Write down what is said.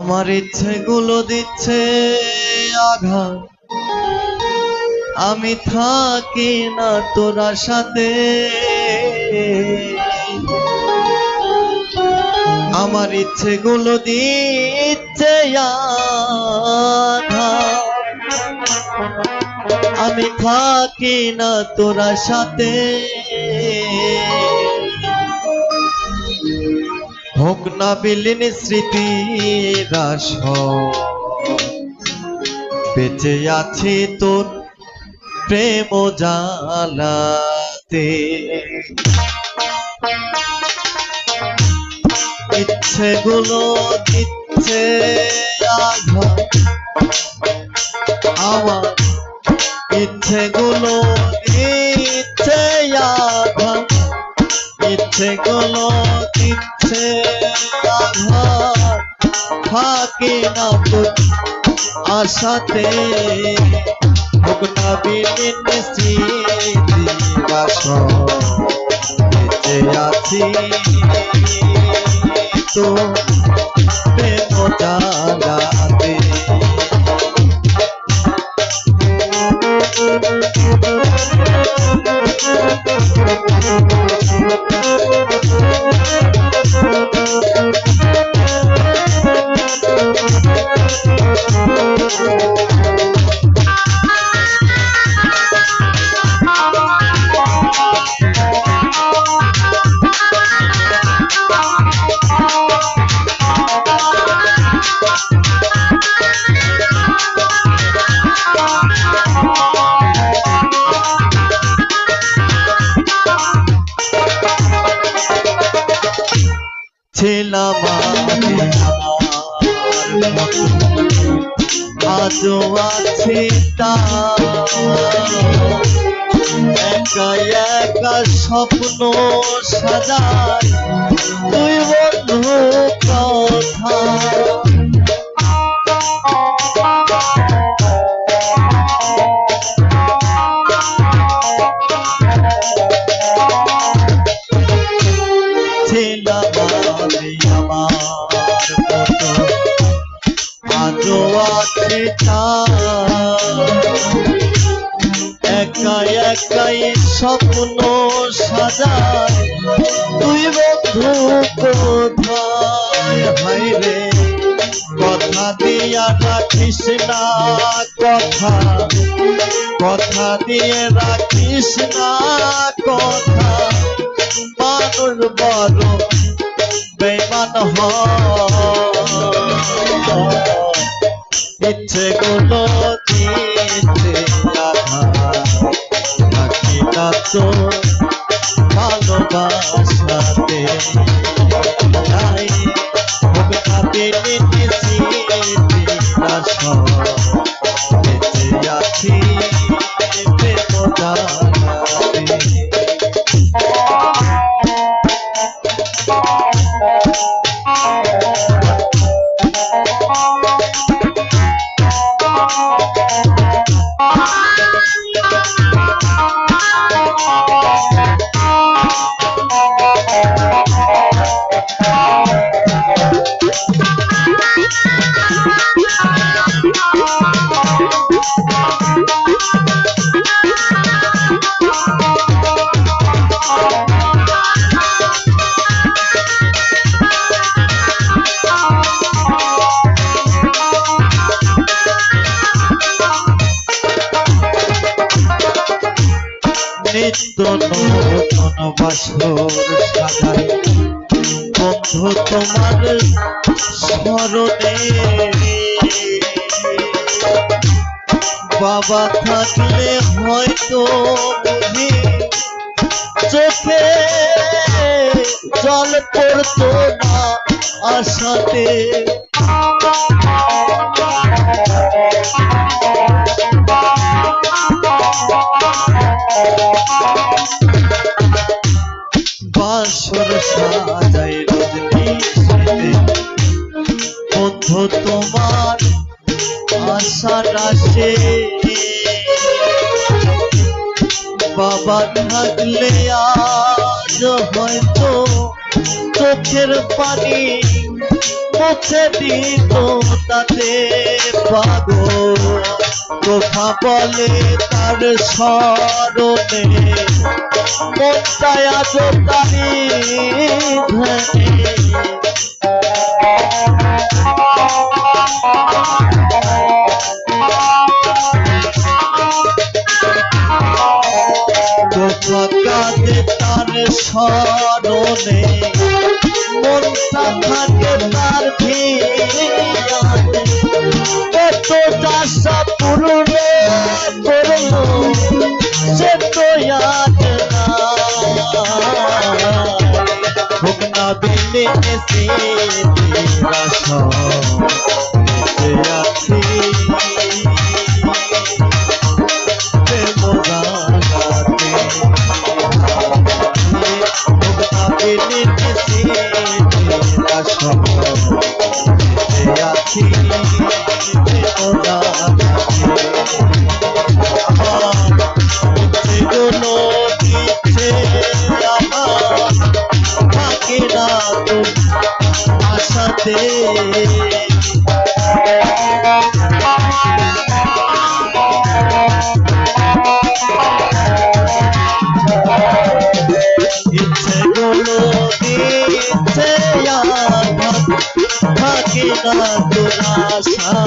আমার ইচ্ছেগুলো দিচ্ছে আঘাত। আমি থাকি না তোরা সাথে। আমার ইচ্ছেগুলো দিচ্ছে আমি থাকি না তোরা সাথে। হোক না বিলীন স্মৃতি রাস বেঁচে আছি তোর প্রেম জালাতে ইচ্ছেগুলো দিচ্ছে আঘাত। আমার ইচ্ছেগুলো দিচ্ছে আঘাত ইচ্ছেগুলো দিচ্ছে আঘাত থাকে না আশাতে। আছি। তো প্রেম জাগাতে ছিলাম আমি। আজও আছি একা একা স্বপ্ন সাজাই। স্বপ্ন সাজায়। তুই বন্ধু কোথায়? হাই রে, কথা দিয়া রাখিস না কথা। কথা দিয়ে রাখিস না কথা। মানুষ বড় বেমান ইচ্ছে গুলো ভালোবাসাতে বাসর বন্ধু তোমার স্মরণে। বাবা থাকলে হয়তো বুঝি চোখে জল পড়তো না আশাতে। বন্ধু তোমার আশা রাশে। বাবা থাকলে আজ হয়তো চোখের পানি মুছে দিত তাতে পাগল। তোফা বলে তার স্মরণে মনটায় আজ তারি তার থাকে তার ভিয়ানে না দিলে এসে আছি। আশাতে ইচ্ছেগুলো দিচ্ছে আমার থাকে না তো